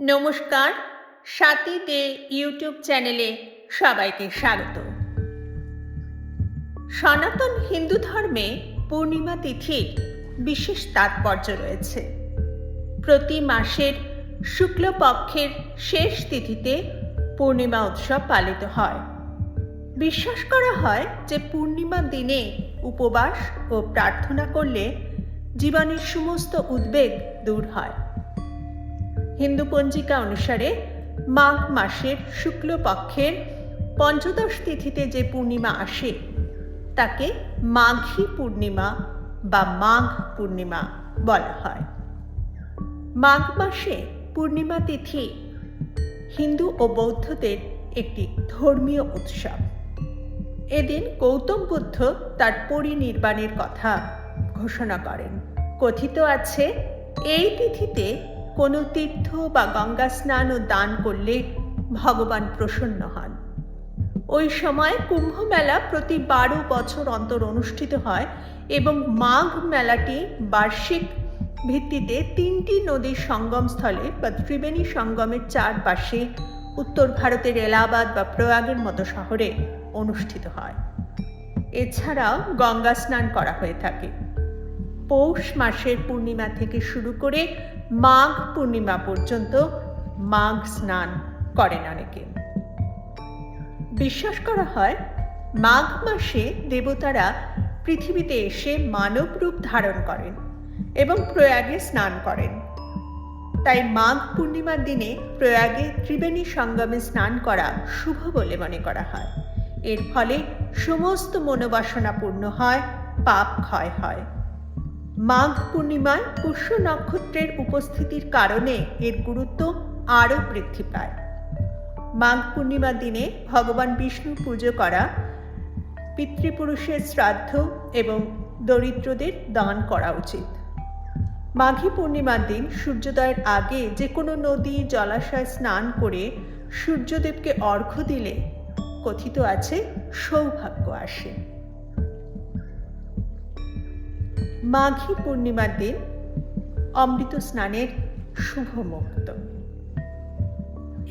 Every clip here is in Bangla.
নমস্কার, সাথীতে ইউটিউব চ্যানেলে সবাইকে স্বাগত। সনাতন হিন্দু ধর্মে পূর্ণিমা তিথির বিশেষ তাৎপর্য রয়েছে। প্রতি মাসের শুক্লপক্ষের শেষ তিথিতে পূর্ণিমা উৎসব পালিত হয়। বিশ্বাস করা হয় যে পূর্ণিমা দিনে উপবাস ও প্রার্থনা করলে জীবনের সমস্ত উদ্বেগ দূর হয়। হিন্দু পঞ্জিকা অনুসারে মাঘ মাসের শুক্লপক্ষের পঞ্চদশ তিথিতে যে পূর্ণিমা আসে, তাকে মাঘী পূর্ণিমা বা মাঘ পূর্ণিমা বলা হয়। মাঘ মাসে পূর্ণিমা তিথি হিন্দু ও বৌদ্ধদের একটি ধর্মীয় উৎসব। এদিন গৌতম বুদ্ধ তার পরিনির্বাণের কথা ঘোষণা করেন। কথিত আছে, এই তিথিতে কোনো তীর্থ বা গঙ্গা স্নান ও দান করলে ভগবান প্রসন্ন হন। ওই সময় কুম্ভ মেলা প্রতি বারো বছর অন্তর অনুষ্ঠিত হয় এবং মাঘ মেলাটি বার্ষিক ভিত্তিতে তিনটি নদীর সঙ্গমস্থলে বা ত্রিবেণী সঙ্গমের চারপাশে উত্তর ভারতের এলাহাবাদ বা প্রয়াগের মতো শহরে অনুষ্ঠিত হয়। এছাড়াও গঙ্গা স্নান করা হয়ে থাকে। পৌষ মাসের পূর্ণিমা থেকে শুরু করে মাঘ পূর্ণিমা পর্যন্ত মাঘ স্নান করেন অনেকে। বিশ্বাস করা হয়, মাঘ মাসে দেবতারা পৃথিবীতে এসে মানব রূপ ধারণ করেন এবং প্রয়াগে স্নান করেন। তাই মাঘ পূর্ণিমার দিনে প্রয়াগে ত্রিবেণী সঙ্গমে স্নান করা শুভ বলে মনে করা হয়। এর ফলে সমস্ত মনোবাসনা পূর্ণ হয়, পাপ ক্ষয় হয়। মাঘ পূর্ণিমায় পুষ্য নক্ষত্রের উপস্থিতির কারণে এর গুরুত্ব আরও বৃদ্ধি পায়। মাঘ পূর্ণিমার দিনে ভগবান বিষ্ণু পুজো করা, পিতৃপুরুষের শ্রাদ্ধ এবং দরিদ্রদের দান করা উচিত। মাঘী পূর্ণিমার দিন সূর্যোদয়ের আগে যে কোনো নদী, জলাশয় স্নান করে সূর্যদেবকে অর্ঘ্য দিলে কথিত আছে সৌভাগ্য আসে। মাঘী পূর্ণিমার দিন অমৃত স্নানের শুভ মুহূর্ত।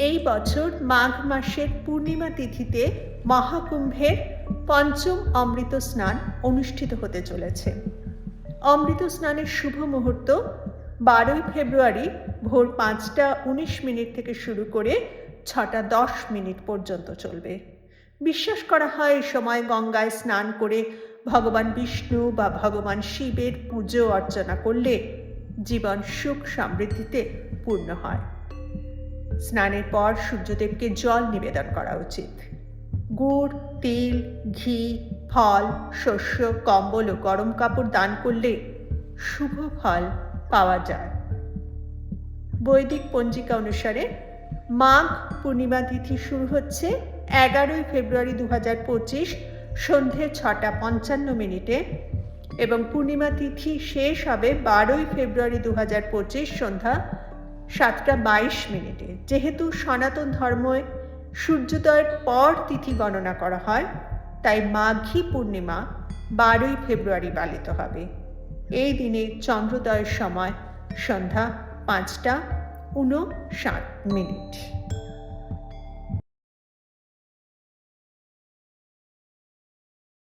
এই বছর মাঘ মাসের পূর্ণিমা তিথিতে মহাকুম্ভের পঞ্চম অমৃত স্নান অনুষ্ঠিত হতে চলেছে। অমৃত স্নানের শুভ মুহূর্ত বারোই ফেব্রুয়ারি ভোর পাঁচটা উনিশ মিনিট থেকে শুরু করে ছটা দশ মিনিট পর্যন্ত চলবে। বিশ্বাস করা হয় এই সময় গঙ্গায় স্নান করে ভগবান বিষ্ণু বা ভগবান শিবের পুজো অর্চনা করলে জীবন সুখ সমৃদ্ধিতে পূর্ণ হয়। স্নানের পর সূর্যদেবকে জল নিবেদন করা উচিত। গুড়, তিল, ঘি, ফল, শস্য, কম্বল ও গরম কাপড় দান করলে শুভ ফল পাওয়া যায়। বৈদিক পঞ্জিকা অনুসারে মাঘ পূর্ণিমা তিথি শুরু হচ্ছে এগারোই ফেব্রুয়ারি দু হাজার পঁচিশ সন্ধে ছটা পঞ্চান্ন মিনিটে এবং পূর্ণিমা তিথি শেষ হবে বারোই ফেব্রুয়ারি দু হাজার পঁচিশ সন্ধ্যা সাতটা বাইশ মিনিটে। যেহেতু সনাতন ধর্মে সূর্যোদয়ের পর তিথি গণনা করা হয়, তাই মাঘী পূর্ণিমা বারোই ফেব্রুয়ারি পালিত হবে। এই দিনে চন্দ্রোদয়ের সময় সন্ধ্যা পাঁচটা উনষাট মিনিট।